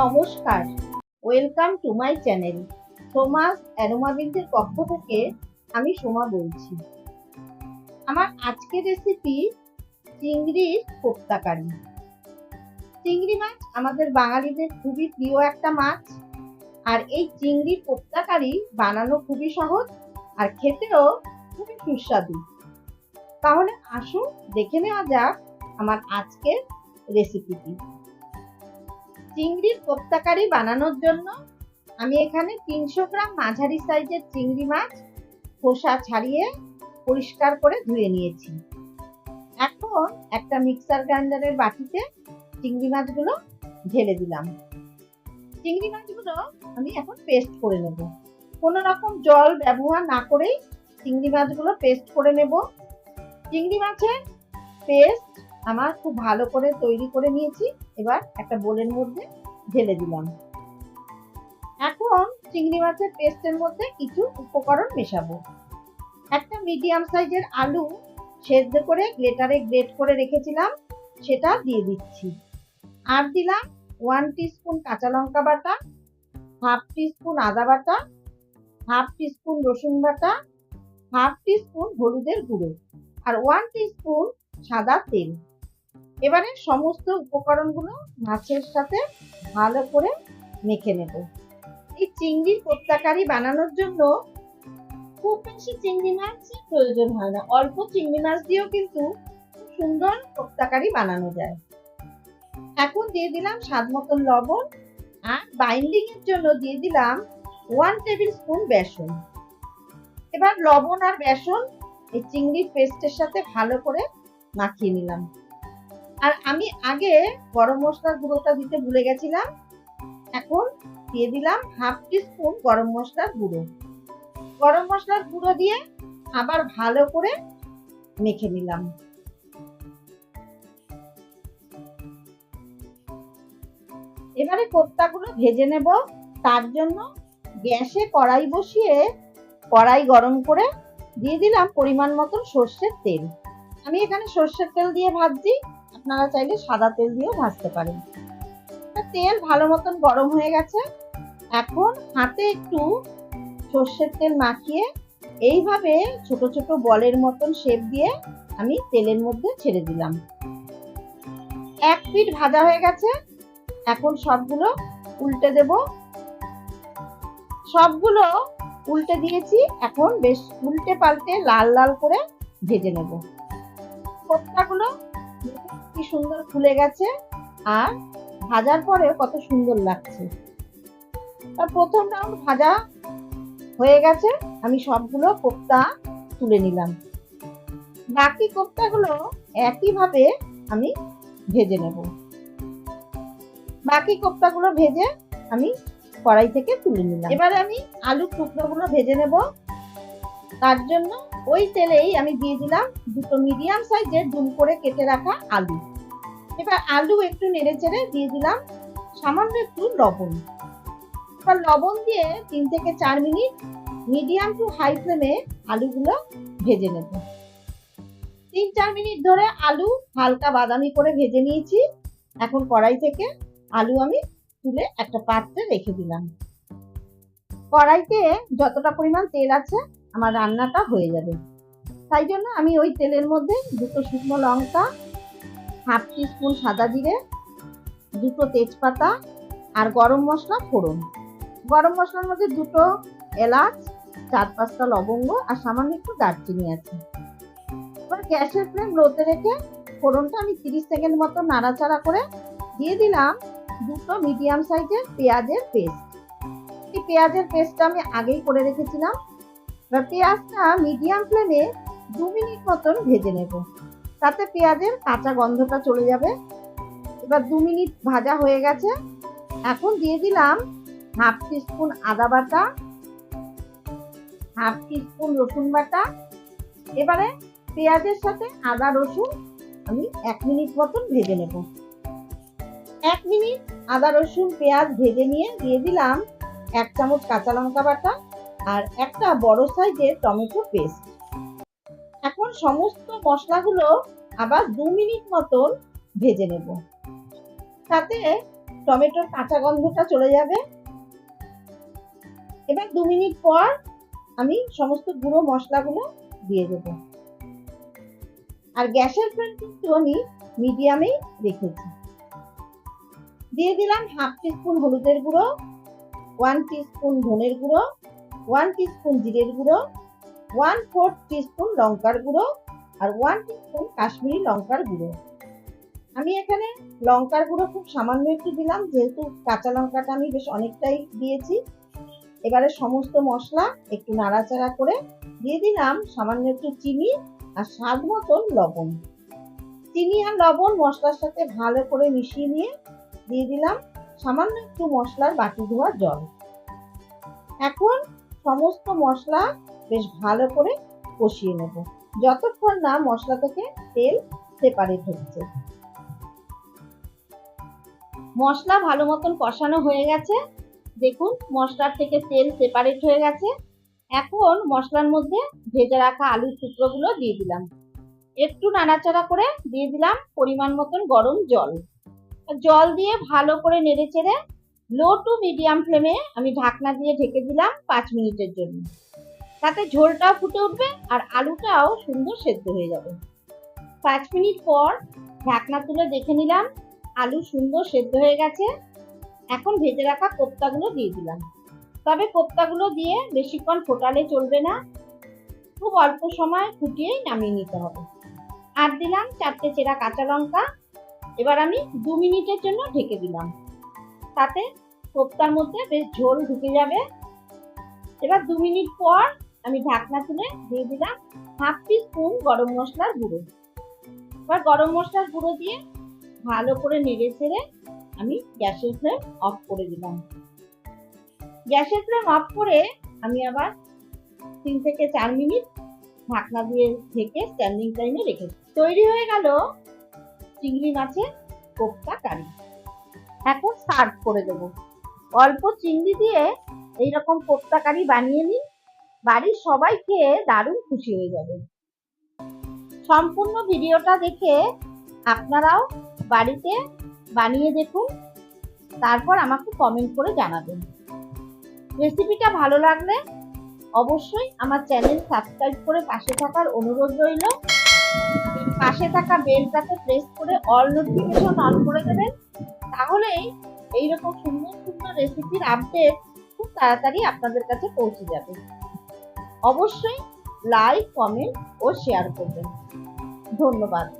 নমস্কার। Welcome to my channel সোমাস অ্যারোমাবিন্দের পক্ষ থেকে আমি সোমা বলছি। আমার আজকের রেসিপি চিংড়ির কোপ্তাকারি। চিংড়ি মাছ আমাদের বাঙালিদের খুবই প্রিয় একটা মাছ। আর এই চিংড়ির কোপ্তাকারি বানানো খুবই সহজ আর খেতেও খুবই সুস্বাদু। তাহলে আসুন দেখে নেওয়া যাক আমার আজকের রেসিপিটি চিংড়ির কোপ্তাকারি বানানোর জন্য আমি এখানে তিনশো গ্রাম মাঝারি সাইজের চিংড়ি মাছ খোসা ছাড়িয়ে পরিষ্কার করে ধুয়ে নিয়েছি। এখন একটা মিক্সার গ্রাইন্ডারের বাটিতে চিংড়ি মাছগুলো ঢেলে দিলাম। চিংড়ি মাছগুলো আমি এখন পেস্ট করে নেব। কোনো রকম জল ব্যবহার না করেই চিংড়ি মাছগুলো পেস্ট করে নেব। চিংড়ি মাছের পেস্ট আমার খুব ভালো করে তৈরি করে নিয়েছি। এবার একটা বোলের মধ্যে ঢেলে দিলাম। এখন চিংড়ি মাছের পেস্টের মধ্যে কিছু উপকরণ মেশাবো। একটা মিডিয়াম সাইজের আলু সেদ্ধ করে গ্রেটারে গ্রেট করে রেখেছিলাম, সেটা দিয়ে দিচ্ছি। আর দিলাম ওয়ান টিস্পুন কাঁচা লঙ্কা বাটা, হাফ টিস্পুন আদা বাটা, হাফ টিস্পুন রসুন বাটা, হাফ টিস্পুন হলুদের গুঁড়ো, আর ওয়ান টিস্পুন সাদা তেল। এবারে সমস্ত উপকরণগুলো মাছের সাথে ভালো করে মেখে নেব। এই চিংড়ির কোপ্তাকারি বানানোর জন্য খুব বেশি চিংড়ি মাছ প্রয়োজন হয় না। অল্প চিংড়ি মাছ দিয়েও কিন্তু সুন্দর কোপ্তাকারি বানানো যায়। এখন দিয়ে দিলাম স্বাদ মতন লবণ আর বাইন্ডিং এর জন্য দিয়ে দিলাম ওয়ান টেবিল স্পুন বেসন। এবার লবণ আর বেসন এই চিংড়ির পেস্টের সাথে ভালো করে মাখিয়ে নিলাম। আর আমি আগে গরম মশলার গুঁড়োটা দিতে ভুলে গেছিলাম। এখন দিয়ে দিলাম হাফ টিস্পুন গরম মশলার গুঁড়ো। গরম মশলার গুঁড়ো দিয়ে আবার ভালো করে মেখে নিলাম। এবারে কোপ্তাগুলো ভেজে নেব। তার জন্য গ্যাসে কড়াই বসিয়ে কড়াই গরম করে দিয়ে দিলাম পরিমাণ মতন সর্ষের তেল। আমি এখানে সর্ষের তেল দিয়ে ভাজছি। আপনারা চাইলে সাদা তেল দিয়েও ভাজতে পারেন। তেল ভালো মতন গরম হয়ে গেছে। এখন হাতে একটু সর্ষের তেল মাখিয়ে এইভাবে ছোট ছোট বলের মতন শেপ দিয়ে আমি তেলের মধ্যে ছেড়ে দিলাম। এক পিঠ ভাজা হয়ে গেছে। এখন সবগুলো উল্টে দেব। সবগুলো উল্টে দিয়েছি। এখন বেশ উল্টে পাল্টে লাল লাল করে ভেজে নেব। কোপ্তাগুলো কি সুন্দর ফুলে গেছে আর ভাজার পরে কত সুন্দর লাগছে। প্রথম রাউন্ড ভাজা হয়ে গেছে, আমি সবগুলো কোপ্তা তুলে নিলাম। বাকি কোপ্তাগুলো একইভাবে আমি ভেজে নেব। বাকি কোপ্তাগুলো ভেজে আমি কড়াই থেকে তুলে নিলাম। এবারে আমি আলুর টুকরোগুলো ভেজে নেব। তার জন্য ওই তেলেই আমি দিয়ে দিলাম দুটো মিডিয়াম সাইজের ডুম করে কেটে রাখা আলু। এবার আলু একটু নেড়ে চেড়ে দিয়ে দিলাম সামান্য একটু লবণ। এবার লবণ দিয়ে তিন থেকে চার মিনিট মিডিয়াম টু হাই ফ্লেমে আলুগুলো ভেজে নেব। তিন চার মিনিট ধরে আলু হালকা বাদামি করে ভেজে নিয়েছি। এখন কড়াই থেকে আলু আমি তুলে একটা পাত্রে রেখে দিলাম। কড়াইতে যতটা পরিমাণ তেল আছে আমার রান্নাটা হয়ে যাবে। তাই জন্য আমি ওই তেলের মধ্যে দুটো শুকনো লঙ্কা হাফ স্পুন সাদা জিরে, দুটো তেজপাতা আর গরম মশলা ফোড়ন। গরম মশলার মধ্যে দুটো এলাচ, চার পাঁচটা লবঙ্গ আর সামান্য একটু দারচিনি আছে। এবার গ্যাসের ফ্লেম লোতে রেখে ফোড়নটা আমি তিরিশ সেকেন্ড মতো নাড়াচাড়া করে দিয়ে দিলাম দুটো মিডিয়াম সাইজের পেঁয়াজের পেস্ট। এই পেঁয়াজের পেস্টটা আমি আগেই করে রেখেছিলাম। এবার পেঁয়াজটা মিডিয়াম ফ্লেমে দু মিনিট মতন ভেজে নেব। তাতে পেঁয়াজের কাঁচা গন্ধটা চলে যাবে। এবার দু মিনিট ভাজা হয়ে গেছে। এখন দিয়ে দিলাম হাফ টিস্পুন আদা বাটা, হাফ টিস্পুন রসুন বাটা। এবারে পেঁয়াজের সাথে আদা, রসুন আমি এক মিনিট মতন ভেজে নেব। এক মিনিট আদা, রসুন, পেঁয়াজ ভেজে নিয়ে দিয়ে দিলাম এক চামচ কাঁচা লঙ্কা বাটা আর একটা বড় সাইজের টমেটো পেস্ট। এখন সমস্ত মশলাগুলো আবার দু মিনিট মতন ভেজে নেব। তাতে টমেটোর কাঁচা গন্ধটা চলে যাবে। এবার দু মিনিট পর আমি সমস্ত গুঁড়ো মশলাগুলো দিয়ে দেব। আর গ্যাসের ফ্লেম কিন্তু আমি মিডিয়ামেই রেখেছি। দিয়ে দিলাম হাফ টিস্পুন হলুদের গুঁড়ো, ওয়ান টিস্পুন ধনের গুঁড়ো, ওয়ান টিস্পুন জিরের গুঁড়ো ওয়ান ফোর্থ টিস্পুন লঙ্কার গুঁড়ো আর ওয়ান টিস্পুন কাশ্মীরি লঙ্কার গুঁড়ো। আমি এখানে লঙ্কার গুঁড়ো খুব সামান্য একটু দিলাম, যেহেতু কাঁচা লঙ্কাটা আমি বেশ অনেকটাই দিয়েছি। এবারে সমস্ত মশলা একটু নাড়াচাড়া করে দিয়ে দিলাম সামান্য একটু চিনি আর স্বাদ মতন লবণ। চিনি আর লবণ মশলার সাথে ভালো করে মিশিয়ে নিয়ে দিয়ে দিলাম সামান্য একটু মশলার বাটি ধোয়া জল। এখন সমস্ত মশলা বেশ ভালো করে কষিয়ে নেব। যতক্ষণ না মশলা থেকে তেল সেপারেট হচ্ছে। মশলা ভালো মতন কষানো হয়ে গেছে। দেখুন, মশলার থেকে তেল সেপারেট হয়ে গেছে। এখন মশলার মধ্যে ভেজে রাখা আলুর টুকরোগুলো দিয়ে দিলাম। একটু নাড়াচাড়া করে দিয়ে দিলাম পরিমাণ মতন গরম জল। জল দিয়ে ভালো করে নেড়ে চেড়ে লো টু মিডিয়াম ফ্লেমে আমি ঢাকনা দিয়ে ঢেকে দিলাম পাঁচ মিনিটের জন্য। তাতে ঝোলটাও ফুটে উঠবে আর আলুটাও সুন্দর সেদ্ধ হয়ে যাবে। পাঁচ মিনিট পর ঢাকনা তুলে দেখে নিলাম আলু সুন্দর সেদ্ধ হয়ে গেছে। এখন ভেজে রাখা কোপ্তাগুলো দিয়ে দিলাম। তবে কোপ্তাগুলো দিয়ে বেশিক্ষণ ফোটালে চলবে না। খুব অল্প সময় ফুটিয়েই নামিয়ে নিতে হবে। আর দিলাম চারটে চেরা কাঁচা লঙ্কা। এবার আমি দু মিনিটের জন্য ঢেকে দিলাম। তাতে কোপ্তার মধ্যে বেশ ঝোল ঢুকে যাবে। এবার দু মিনিট পর আমি ঢাকনা তুলে দিয়ে দিলাম হাফ টি স্পুন গরম মশলার গুঁড়ো। এবার গরম মশলার গুঁড়ো দিয়ে ভালো করে নেড়ে ছেড়ে আমি গ্যাসের ফ্লেম অফ করে দিলাম। গ্যাসের ফ্লেম অফ করে আমি আবার তিন থেকে চার মিনিট ঢাকনা দিয়ে ঢেকে স্ট্যান্ডিং টাইমে রেখেছি। তৈরি হয়ে গেল চিংড়ি মাছের কোপ্তা কারি। এখন সার্ভ করে দেবো। অল্প চিংড়ি দিয়ে এইরকম কোপ্তা কারি বানিয়ে নিন। বাড়ির সবাই খেয়ে দারুণ খুশি হয়ে যাবে। সম্পূর্ণ ভিডিওটা দেখে আপনারাও বাড়িতে বানিয়ে দেখুন, তারপর আমাকে কমেন্ট করে জানাবেন। রেসিপিটা ভালো লাগলে অবশ্যই আমার চ্যানেল সাবস্ক্রাইব করে পাশে থাকার অনুরোধ রইল। পাশে থাকা বেলটাতে প্রেস করে অল নোটিফিকেশন অন করে দেবেন, তাহলেই এইরকম সুন্দর সুন্দর রেসিপির আপডেট খুব তাড়াতাড়ি আপনাদের কাছে পৌঁছে যাবে। অবশ্যই লাইক কমেন্ট ও শেয়ার করবেন। ধন্যবাদ।